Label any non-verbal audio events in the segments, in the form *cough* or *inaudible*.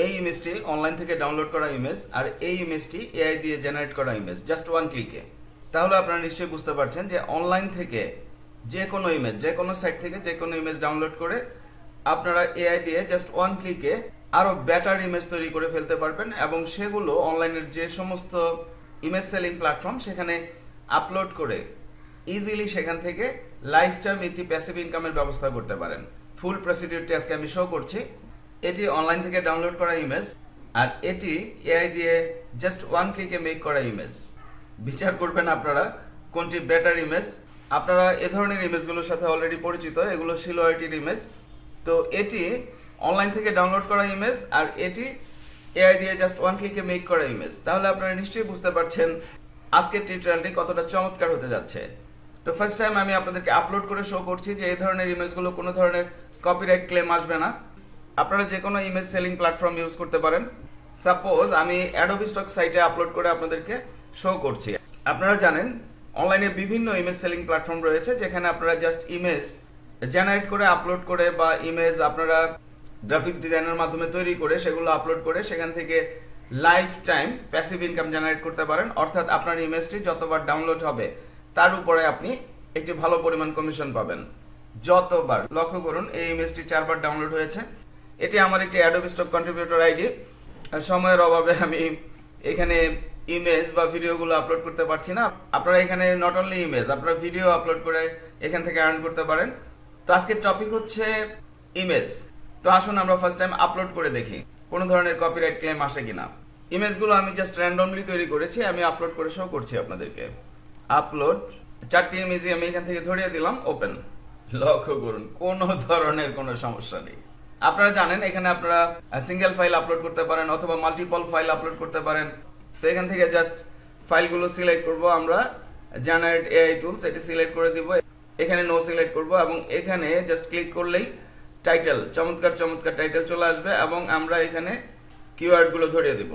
এই ইমেজটি অনলাইন থেকে ডাউনলোড করা ইমেজ আর এই ইমেজটি এআই দিয়ে জেনারেট করা ইমেজ জাস্ট ওয়ান ক্লিকে তাহলে আপনারা নিশ্চয়ই বুঝতে পারছেন যে অনলাইন থেকে যে কোনো ইমেজ যে কোনো সাইট থেকে যে কোনো ইমেজ ডাউনলোড করে আপনারা এআই দিয়ে জাস্ট ওয়ান ক্লিকে আরও বেটার ইমেজ তৈরি করে ফেলতে পারবেন এবং সেগুলো অনলাইনের যে সমস্ত ইমেজ সেলিং প্ল্যাটফর্ম সেখানে আপলোড করে ইজিলি সেখান থেকে লাইফ টাইম একটি প্যাসিভ ইনকামের ব্যবস্থা করতে পারেন। ফুল প্রসিডিউরটি আজকে আমি শো করছি। এটি অনলাইন থেকে ডাউনলোড করা ইমেজ আর এটি এআই দিয়ে জাস্ট ওয়ান ক্লিকে মেক করা ইমেজ বিচার করবেন আপনারা কোনটি বেটার ইমেজ আপনারা এ ধরনের ইমেজগুলোর সাথে অলরেডি পরিচিত, এগুলো সিলোয়ারিটির ইমেজ তো এটি অনলাইন থেকে ডাউনলোড করা ইমেজ আর এটি এআই দিয়ে জাস্ট ওয়ান ক্লিকে মেক করা ইমেজ তাহলে আপনারা নিশ্চয়ই বুঝতে পারছেন আজকের টিউটোরিয়ালটি কতটা চমৎকার হতে যাচ্ছে। তো ফার্স্ট টাইম আমি আপনাদেরকে আপলোড করে শো করছি যে এই ধরনের ইমেজগুলো কোনো ধরনের কপিরাইট ক্লেম আসবে না। আপনারা যে কোনো ইমেজ সেলিং প্ল্যাটফর্ম ইউজ করতে পারেন। সাপোজ আমি অ্যাডোবি স্টক সাইটে আপলোড করে আপনাদেরকে শো করছি। আপনারা জানেন অনলাইনে বিভিন্ন ইমেজ সেলিং প্ল্যাটফর্ম রয়েছে, যেখানে আপনারা জাস্ট ইমেজ জেনারেট করে আপলোড করে বা ইমেজ আপনারা গ্রাফিক্স ডিজাইনের মাধ্যমে তৈরি করে, সেগুলো আপলোড করে সেখান থেকে life time passive income generate করতে পারেন। অর্থাৎ আপনার ইমেজটি যতবার ডাউনলোড হবে, তার উপরে আপনি একটি ভালো পরিমাণ কমিশন পাবেন। যতবার, লক্ষ্য করুন, এই ইমেজটি চারবার ডাউনলোড হয়েছে। এটি আমার একটি অ্যাডোবি স্টক কন্ট্রিবিউটর আইডি সময়ের অভাবে আমি এখানে ইমেজ বা ভিডিওগুলো আপলোড করতে পারছি না। আপনারা এখানে নট অনলি ইমেজ আপনারা ভিডিও আপলোড করে এখান থেকে আর্ন করতে পারেন। তো আজকের টপিক হচ্ছে ইমেজ তো আসুন আমরা ফার্স্ট টাইম আপলোড করে দেখি, কোনো ধরনের কপিরাইট ক্লেম আসে কিনা। ইমেজগুলো আমি জাস্ট র্যান্ডমলি তৈরি করেছি, আমি আপলোড করে শো করছি আপনাদেরকে। আপলোড চারটি ইমেজই আমি এখান থেকে ধরিয়ে দিলাম ওপেন লক্ষ্য করুন, কোনো ধরনের কোনো সমস্যা নেই। আপনারা জানেন, এখানে আপনারা সিঙ্গেল ফাইল আপলোড করতে পারেন অথবা মাল্টিপল ফাইল আপলোড করতে পারেন। তো এখান থেকে জাস্ট ফাইলগুলো সিলেক্ট করব আমরা। জেনারেট এআই টুলস এটি সিলেক্ট করে দিব। এখানে নো সিলেক্ট করব এবং এখানে জাস্ট ক্লিক করলেই টাইটেল চমৎকার চমৎকার টাইটেল চলে আসবে এবং আমরা এখানে কিওয়ার্ডগুলো ধরিয়ে দিব।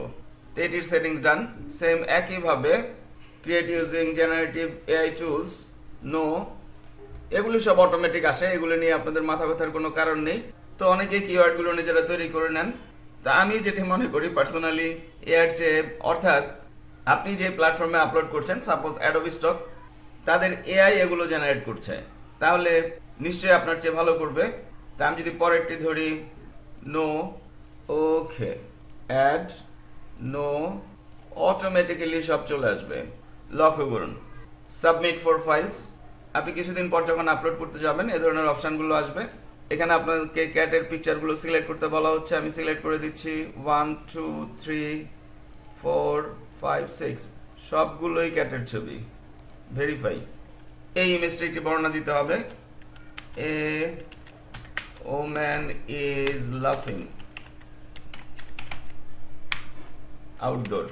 তো এটির সেটিংস ডান সেম একইভাবে create using generative AI tools no এগুলো সব অটোমেটিক আসে। এগুলো নিয়ে আপনাদের মাথা ব্যথার কোনো কারণ নেই। তো অনেকে কিওয়ার্ডগুলো নিজেরা তৈরি করে নেন। তা আমি যেটি মনে করি পার্সোনালি এর যে, অর্থাৎ আপনি যে প্ল্যাটফর্মে আপলোড করছেন সাপোজ অ্যাডোবি স্টক তাদের এআই এগুলো জেনারেট করছে। তাহলে নিশ্চয়ই আপনার চেয়ে ভালো করবে। তা আমি যদি পরেরটি ধরি no okay add no automatically সব চলে আসবে। লক্ষ্য করুন সাবমিট ফর ফাইলস আপনি কিছুদিন পর যখন আপলোড করতে যাবেন, এ ধরনের অপশনগুলো আসবে। এখানে আপনাকে ক্যাটের পিকচারগুলো সিলেক্ট করতে বলা হচ্ছে। আমি সিলেক্ট করে দিচ্ছি। One two three four five six সবগুলোই ক্যাটের ছবি। ভেরিফাই এই ইমেজটি একটি বর্ণনা দিতে হবে। এ ওম্যান ইজ লাফিং আউটডোর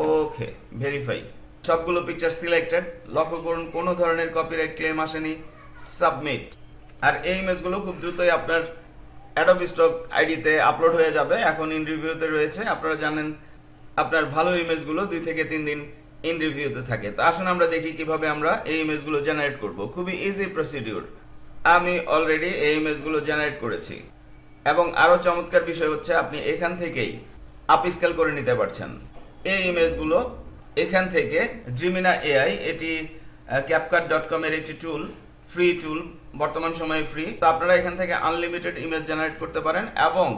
ওকে ভেরিফাই সবগুলো পিকচার সিলেক্টেড লক্ষ্য করুন, কোনো ধরনের কপিরাইট ক্লেম আসেনি। সাবমিট আর এই ইমেজগুলো খুব দ্রুতই আপনার অ্যাডোবি স্টক আইডিতে আপলোড হয়ে যাবে। এখন ইন রিভিউতে রয়েছে। আপনারা জানেন, আপনার ভালো ইমেজগুলো দুই থেকে তিন দিন ইন রিভিউতে থাকে। তো আসুন আমরা দেখি কীভাবে আমরা এই ইমেজগুলো জেনারেট করব। খুবই ইজি প্রসিডিউর আমি অলরেডি এই ইমেজগুলো জেনারেট করেছি। এবং আরও চমৎকার বিষয় হচ্ছে, আপনি এখান থেকেই আপ স্কেল করে নিতে পারছেন। এই ইমেজগুলো এখান থেকে ড্রিমিনা এআই এটি ক্যাপকাট ডট কম এর একটি টুল ফ্রি টুল বর্তমান সময়ে ফ্রি তো আপনারা এখান থেকে আনলিমিটেড ইমেজ জেনারেট করতে পারেন এবং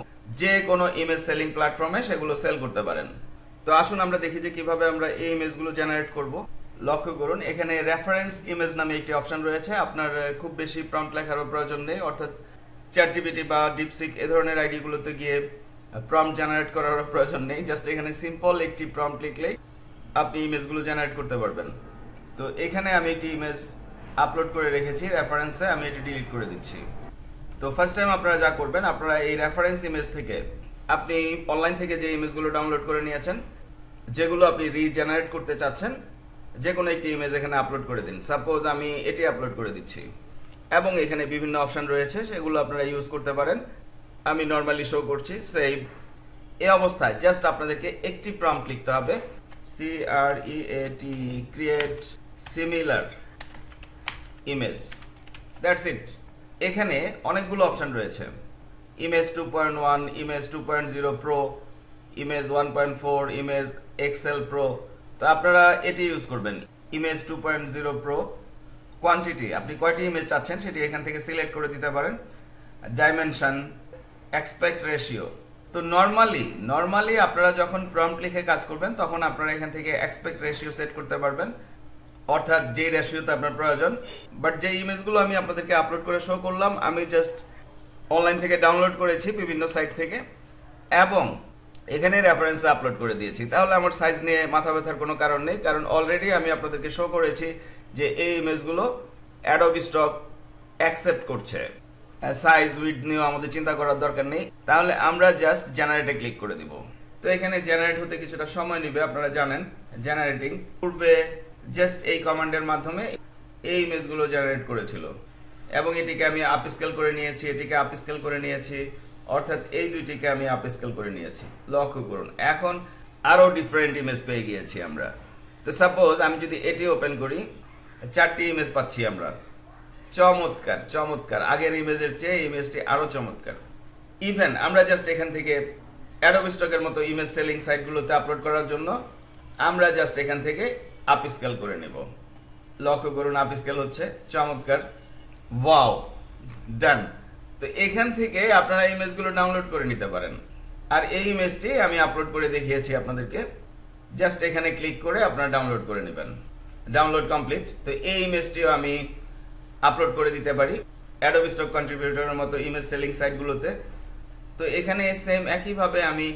যে কোনো ইমেজ সেলিং প্ল্যাটফর্মে সেগুলো সেল করতে পারেন। তো আসুন আমরা দেখি যে কীভাবে আমরা এই ইমেজগুলো জেনারেট করব। লক্ষ্য করুন, এখানে রেফারেন্স ইমেজ নামে একটি অপশন রয়েছে। আপনার খুব বেশি প্রম্পট লেখারও প্রয়োজন নেই, অর্থাৎ চ্যাট জিপিটি বা ডিপসিক এ ধরনের আইডিগুলোতে গিয়ে প্রম্পট জেনারেট করার প্রয়োজন নেই। জাস্ট এখানে সিম্পল একটি প্রম্পট লিখলেই আপনি ইমেজগুলো জেনারেট করতে পারবেন। তো এখানে আমি একটি ইমেজ আপলোড করে রেখেছি রেফারেন্সে আমি এটি ডিলিট করে দিচ্ছি। তো ফার্স্ট টাইম আপনারা যা করবেন, আপনারা এই রেফারেন্স ইমেজ থেকে, আপনি অনলাইন থেকে যে ইমেজগুলো ডাউনলোড করে নিয়েছেন, যেগুলো আপনি রিজেনারেট করতে চাচ্ছেন যে কোনো একটি ইমেজ এখানে আপলোড করে দিন। সাপোজ আমি এটি আপলোড করে দিচ্ছি। এবং এখানে বিভিন্ন অপশন রয়েছে, সেগুলো আপনারা ইউজ করতে পারেন। আমি নর্মালি শো করছি সেভ এ অবস্থায় জাস্ট আপনাদেরকে একটি প্রম্পট লিখতে হবে। C R E A T create similar image that's it এখানে অনেকগুলো অপশন রয়েছে। Image two point one image two point zero pro image one point four image XL pro তো আপনারা এটি ইউজ করবেন। Image two point zero pro quantity আপনি কয়টি image চাচ্ছেন সেটি এখান থেকে সিলেক্ট করে দিতে পারেন। ডাইমেনশন এক্সপেক্ট রেশিও তো নর্মালি নর্মালি আপনারা যখন প্রম্পট লিখে কাজ করবেন, তখন আপনারা এখান থেকে এক্সপেক্ট রেশিও সেট করতে পারবেন। অর্থাৎ যে রেশিওতে আপনার প্রয়োজন বাট যে ইমেজগুলো আমি আপনাদেরকে আপলোড করে শো করলাম, আমি জাস্ট অনলাইন থেকে ডাউনলোড করেছি বিভিন্ন সাইট থেকে, এবং এখানে রেফারেন্স আপলোড করে দিয়েছি। তাহলে আমার সাইজ নিয়ে মাথা ব্যথার কোনো কারণ নেই, কারণ অলরেডি আমি আপনাদেরকে শো করেছি যে এই ইমেজগুলো অ্যাডোব স্টক অ্যাকসেপ্ট করছে। সাইজ উইড নিয়েও আমাদের চিন্তা করার দরকার নেই। তাহলে আমরা জাস্ট জেনারেটে ক্লিক করে দিব। তো এখানে জেনারেট হতে কিছুটা সময় নেবে, আপনারা জানেন জেনারেটিং পূর্বে জাস্ট এই কমান্ডের মাধ্যমে এই ইমেজগুলো জেনারেট করেছিল। এবং এটিকে আমি আপ স্কেল করে নিয়েছি, এটিকে আপ স্কেল করে নিয়েছি, অর্থাৎ এই দুইটিকে আমি আপ স্কেল করে নিয়েছি। লক্ষ্য করুন, এখন আরও ডিফারেন্ট ইমেজ পেয়ে গিয়েছি আমরা। তো সাপোজ আমি যদি এটি ওপেন করি, চারটি ইমেজ পাচ্ছি আমরা। চমৎকার চমৎকার। আগের ইমেজের চেয়ে ইমেজটি আরও চমৎকার। ইভেন আমরা জাস্ট এখান থেকে অ্যাডোব স্টকের মতো ইমেজ সেলিং সাইটগুলোতে আপলোড করার জন্য, আমরা জাস্ট এখান থেকে আপ স্কেল করে নেব। লক্ষ্য করুন আপ স্কেল হচ্ছে চমৎকার। ওয়াও ডান তো এখান থেকে আপনারা ইমেজগুলো ডাউনলোড করে নিতে পারেন। আর এই ইমেজটি আমি আপলোড করে দেখিয়েছি আপনাদেরকে। জাস্ট এখানে ক্লিক করে আপনারা ডাউনলোড করে নেবেন। ডাউনলোড কমপ্লিট তো এই ইমেজটিও আমি আপলোড করে দিতে পারি। অ্যাডোব স্টক কন্ট্রিবিউটরের মতো ইমেজ সেলিং সাইটগুলোতে তো এখানে সেম একইভাবে আমি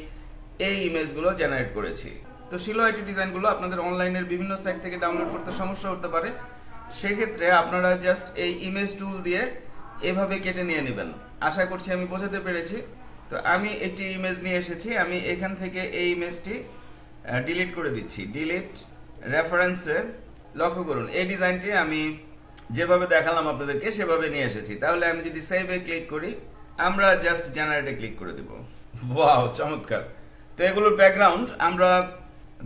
এই ইমেজগুলো জেনারেট করেছি। তো শিলো আইটি ডিজাইনগুলো আপনাদের অনলাইনের বিভিন্ন সাইট থেকে ডাউনলোড করতে সমস্যা হতে পারে। সেক্ষেত্রে আপনারা জাস্ট এই ইমেজ টুল দিয়ে এভাবে কেটে নিয়ে নেবেন। আশা করছি আমি বোঝাতে পেরেছি। তো আমি একটি ইমেজ নিয়ে এসেছি। আমি এখান থেকে এই ইমেজটি ডিলিট করে দিচ্ছি। ডিলিট রেফারেন্সে লক্ষ্য করুন। এই ডিজাইনটি আমি যেভাবে দেখালাম আপনাদেরকে, সেভাবে নিয়ে এসেছি। তাহলে আমি যদি সেভে ক্লিক করি, আমরা জাস্ট জেনারেটে ক্লিক করে দেব। ওয়াও *laughs* চমৎকার। তো এগুলোর ব্যাকগ্রাউন্ড আমরা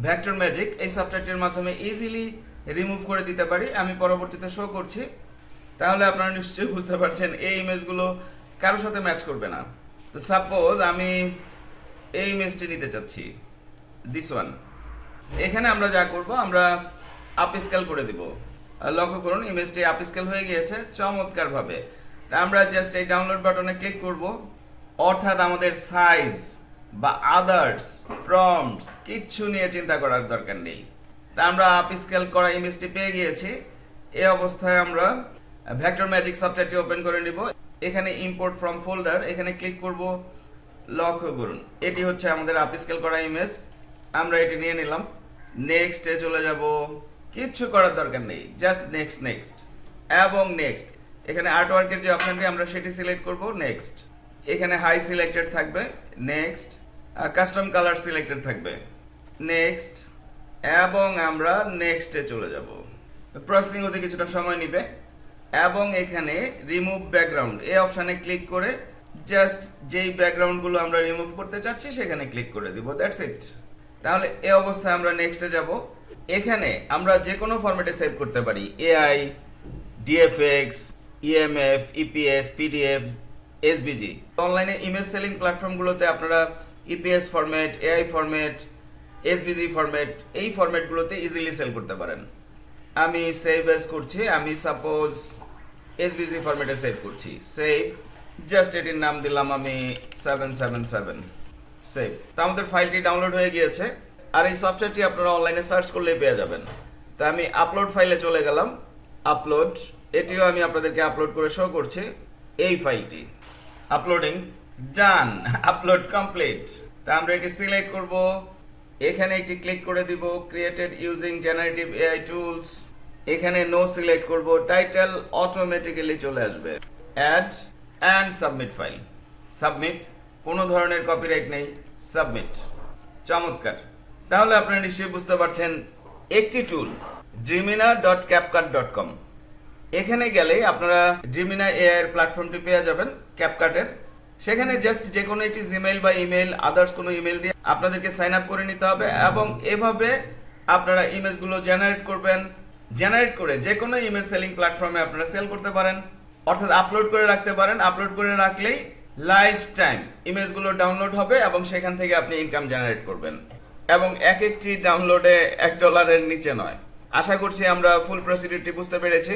ভেক্টর ম্যাজিক এই সফটওয়্যারটির মাধ্যমে ইজিলি রিমুভ করে দিতে পারি। আমি পরবর্তীতে শো করছি। তাহলে আপনারা নিশ্চয়ই বুঝতে পারছেন, এই ইমেজগুলো কারোর সাথে ম্যাচ করবে না। তো সাপোজ আমি এই ইমেজটি নিতে চাচ্ছি দিস ওয়ান এখানে আমরা যা করব, আমরা আপ স্কেল করে দিব। লক্ষ্য করুন ইমেজটি আপ স্কেল হয়ে গিয়েছে চমৎকারভাবে। তা আমরা জাস্ট এই ডাউনলোড বাটনে ক্লিক করব। অর্থাৎ আমাদের সাইজ বা আদার্স প্রম্পটস কিচ্ছু নিয়ে চিন্তা করার দরকার নেই। তা আমরা আপ স্কেল করা ইমেজটি পেয়ে গিয়েছি। এই অবস্থায় আমরা ভেক্টর ম্যাজিক সফটওয়্যারটি ওপেন করে নিব। এখানে ইম্পোর্ট ফ্রম ফোল্ডার এখানে ক্লিক করব লক্ষ্য করুন এটি হচ্ছে আমাদের আপ স্কেল করা ইমেজ আমরা এটি নিয়ে নিলাম। নেক্সটে চলে যাব। কিচ্ছু করার দরকার নেই। জাস্ট নেক্সট নেক্সট এবং নেক্সট এখানে আর্টওয়ার্কের যে অপশনটি আমরা সেটি সিলেক্ট করব। নেক্সট এখানে হাই সিলেক্টেড থাকবে নেক্সট কাস্টম কালার সিলেক্টেড থাকবে নেক্সট এবং আমরা নেক্সটে চলে যাব। প্রসেসিং হতে কিছুটা সময় নেবে, এবং এখানে রিমুভ ব্যাকগ্রাউন্ড এই অপশানে ক্লিক করে জাস্ট যেই ব্যাকগ্রাউন্ডগুলো আমরা রিমুভ করতে চাচ্ছি সেখানে ক্লিক করে দিব দ্যাটস ইট তাহলে এই অবস্থায় আমরা নেক্সটে যাব। এখানে আমরা যে কোনো ফরম্যাটে সেভ করতে পারি AI DXF EMF EPS PDF SBG অনলাইনে ইমেজ সেলিং প্ল্যাটফর্মগুলোতে আপনারা ইপিএস ফরম্যাট এআই ফরম্যাট এসবিজি ফরম্যাট এই ফরম্যাটগুলোতে ইজিলি সেল করতে পারেন। আমি সেভ এস করছি, আমি সাপোজ এসবিজি ফরম্যাটে সেভ করছি। সেভ জাস্ট এটির নাম দিলাম আমি সেভেন সেভেন সেভেন সেভ তো আমাদের ফাইলটি ডাউনলোড হয়ে গিয়েছে, আর এই সফটওয়্যারটি আপনারা অনলাইনে সার্চ করলেই পেয়ে যাবেন। তো আমি আপলোড ফাইলে চলে গেলাম আপলোড এটিও আমি আপনাদেরকে আপলোড করে শো করছি, এই ফাইলটি আপলোডিং ডান আপলোড কমপ্লিট তা আমরা এটি সিলেক্ট করব। এখানে একটি ক্লিক করে দিব। Created using generative AI tools এখানে নো সিলেক্ট করব। টাইটেল অটোমেটিক্যালি চলে আসবে। Add and submit file submit কোনো ধরনের কপিরাইট নেই। সাবমিট চমৎকার। তাহলে আপনারা নিশ্চয়ই বুঝতে পারছেন একটি tool Dreamina dot CapCut dot com এখানে গেলে আপনারা ড্রিমিনা এআই এর প্ল্যাটফর্মটি পেয়ে যাবেন ক্যাপকাটের সেখানে জাস্ট যে কোনো একটি জিমেইল বা ইমেল আদার্স কোনো ইমেল দিয়ে আপনাদেরকে সাইন আপ করে নিতে হবে এবং এভাবে আপনারা ইমেজগুলো জেনারেট করবেন। জেনারেট করে যে কোনো ইমেজ সেলিং প্ল্যাটফর্মে আপনারা সেল করতে পারেন। অর্থাৎ আপলোড করে রাখতে পারেন। আপলোড করে রাখলেই লাইফ টাইম ইমেজগুলো ডাউনলোড হবে এবং সেখান থেকে আপনি ইনকাম জেনারেট করবেন। এবং এক একটি ডাউনলোডে এক ডলারের নিচে নয়। আশা করছি আমরা ফুল প্রসিডিউরটি বুঝতে পেরেছি।